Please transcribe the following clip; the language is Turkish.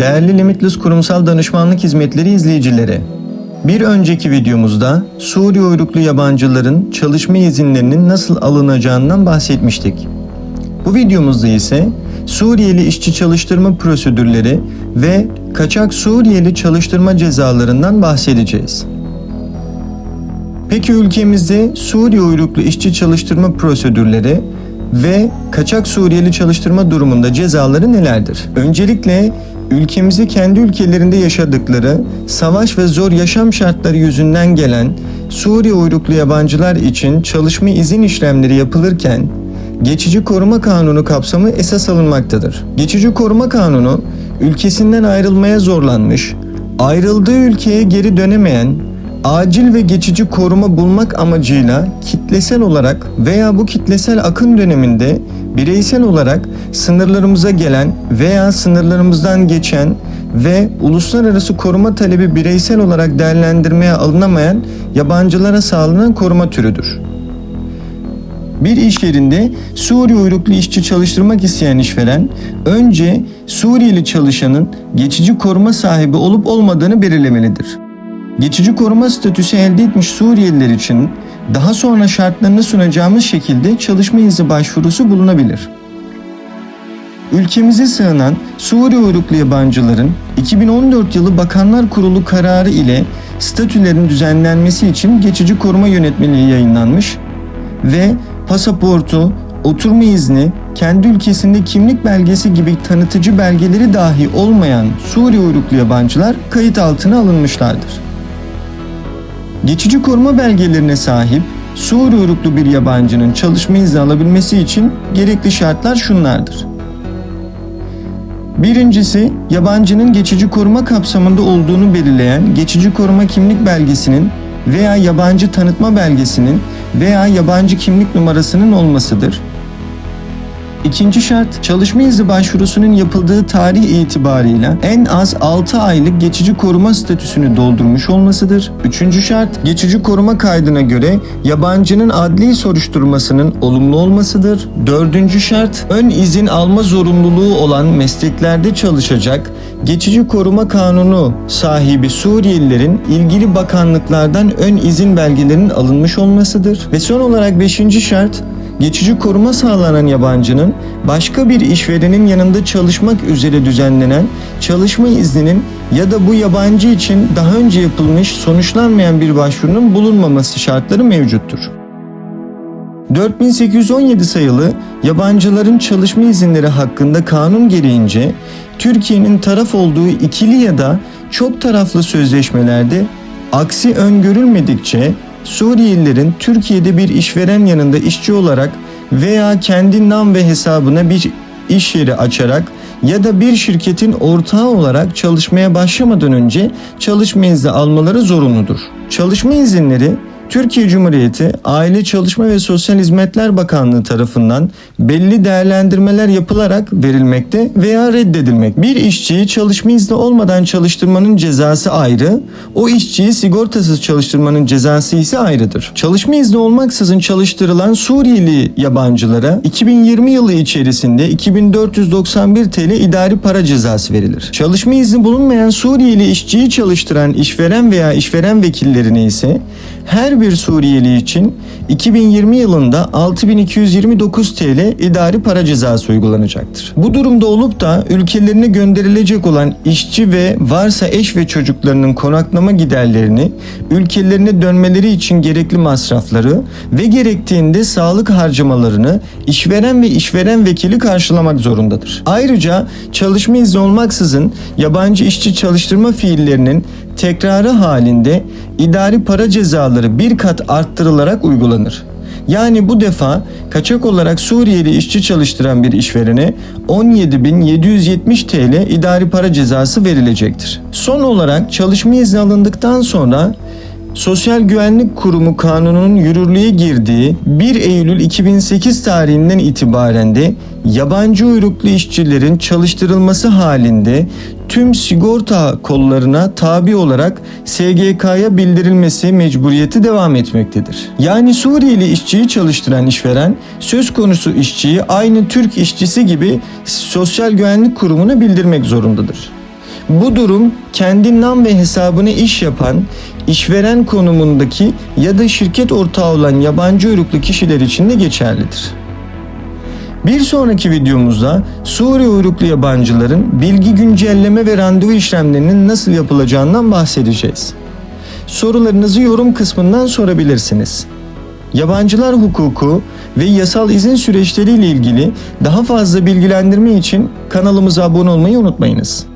Değerli Limitless Kurumsal Danışmanlık Hizmetleri izleyicileri, bir önceki videomuzda Suriye uyruklu yabancıların çalışma izinlerinin nasıl alınacağından bahsetmiştik. Bu videomuzda ise Suriyeli işçi çalıştırma prosedürleri ve kaçak Suriyeli çalıştırma cezalarından bahsedeceğiz. Peki ülkemizde Suriye uyruklu işçi çalıştırma prosedürleri ve kaçak Suriyeli çalıştırma durumunda cezaları nelerdir? Öncelikle ülkemizi kendi ülkelerinde yaşadıkları savaş ve zor yaşam şartları yüzünden gelen Suriye uyruklu yabancılar için çalışma izin işlemleri yapılırken Geçici Koruma Kanunu kapsamı esas alınmaktadır. Geçici Koruma Kanunu ülkesinden ayrılmaya zorlanmış, ayrıldığı ülkeye geri dönemeyen acil ve geçici koruma bulmak amacıyla kitlesel olarak veya bu kitlesel akın döneminde bireysel olarak sınırlarımıza gelen veya sınırlarımızdan geçen ve uluslararası koruma talebi bireysel olarak değerlendirmeye alınamayan yabancılara sağlanan koruma türüdür. Bir iş yerinde Suriye uyruklu işçi çalıştırmak isteyen işveren önce Suriyeli çalışanın geçici koruma sahibi olup olmadığını belirlemelidir. Geçici koruma statüsü elde etmiş Suriyeliler için daha sonra şartlarını sunacağımız şekilde çalışma izni başvurusu bulunabilir. Ülkemize sığınan Suriye uyruklu yabancıların 2014 yılı Bakanlar Kurulu kararı ile statülerin düzenlenmesi için geçici koruma yönetmeliği yayınlanmış ve pasaportu, oturma izni, kendi ülkesinde kimlik belgesi gibi tanıtıcı belgeleri dahi olmayan Suriye uyruklu yabancılar kayıt altına alınmışlardır. Geçici koruma belgelerine sahip Suriye uyruklu bir yabancının çalışma izni alabilmesi için gerekli şartlar şunlardır. Birincisi, yabancının geçici koruma kapsamında olduğunu belirleyen geçici koruma kimlik belgesinin veya yabancı tanıtma belgesinin veya yabancı kimlik numarasının olmasıdır. İkinci şart, çalışma izni başvurusunun yapıldığı tarih itibarıyla en az 6 aylık geçici koruma statüsünü doldurmuş olmasıdır. Üçüncü şart, geçici koruma kaydına göre yabancının adli soruşturmasının olumlu olmasıdır. Dördüncü şart, ön izin alma zorunluluğu olan mesleklerde çalışacak geçici koruma kanunu sahibi Suriyelilerin ilgili bakanlıklardan ön izin belgelerinin alınmış olmasıdır. Ve son olarak beşinci şart, geçici koruma sağlanan yabancının başka bir işverenin yanında çalışmak üzere düzenlenen çalışma izninin ya da bu yabancı için daha önce yapılmış sonuçlanmayan bir başvurunun bulunmaması şartları mevcuttur. 4817 sayılı yabancıların çalışma izinleri hakkında kanun gereğince Türkiye'nin taraf olduğu ikili ya da çok taraflı sözleşmelerde aksi öngörülmedikçe Suriyelilerin Türkiye'de bir işveren yanında işçi olarak veya kendi nam ve hesabına bir iş yeri açarak ya da bir şirketin ortağı olarak çalışmaya başlamadan önce çalışma izni almaları zorunludur. Çalışma izinleri Türkiye Cumhuriyeti Aile Çalışma ve Sosyal Hizmetler Bakanlığı tarafından belli değerlendirmeler yapılarak verilmekte veya reddedilmek. Bir işçiyi çalışma izni olmadan çalıştırmanın cezası ayrı, o işçiyi sigortasız çalıştırmanın cezası ise ayrıdır. Çalışma izni olmaksızın çalıştırılan Suriyeli yabancılara 2020 yılı içerisinde 2491 TL idari para cezası verilir. Çalışma izni bulunmayan Suriyeli işçiyi çalıştıran işveren veya işveren vekillerine ise her bir Suriyeli için 2020 yılında 6229 TL idari para cezası uygulanacaktır. Bu durumda olup da ülkelerine gönderilecek olan işçi ve varsa eş ve çocuklarının konaklama giderlerini, ülkelerine dönmeleri için gerekli masrafları ve gerektiğinde sağlık harcamalarını işveren ve işveren vekili karşılamak zorundadır. Ayrıca çalışma izni olmaksızın yabancı işçi çalıştırma fiillerinin tekrarı halinde idari para cezaları bir kat arttırılarak uygulanır. Yani bu defa kaçak olarak Suriyeli işçi çalıştıran bir işverene 17.770 TL idari para cezası verilecektir. Son olarak çalışma izni alındıktan sonra Sosyal Güvenlik Kurumu kanununun yürürlüğe girdiği 1 Eylül 2008 tarihinden itibaren de yabancı uyruklu işçilerin çalıştırılması halinde tüm sigorta kollarına tabi olarak SGK'ya bildirilmesi mecburiyeti devam etmektedir. Yani Suriyeli işçiyi çalıştıran işveren söz konusu işçiyi aynı Türk işçisi gibi Sosyal Güvenlik Kurumu'na bildirmek zorundadır. Bu durum kendi nam ve hesabına iş yapan, işveren konumundaki ya da şirket ortağı olan yabancı uyruklu kişiler için de geçerlidir. Bir sonraki videomuzda Suriye uyruklu yabancıların bilgi güncelleme ve randevu işlemlerinin nasıl yapılacağından bahsedeceğiz. Sorularınızı yorum kısmından sorabilirsiniz. Yabancılar hukuku ve yasal izin süreçleriyle ilgili daha fazla bilgilendirme için kanalımıza abone olmayı unutmayınız.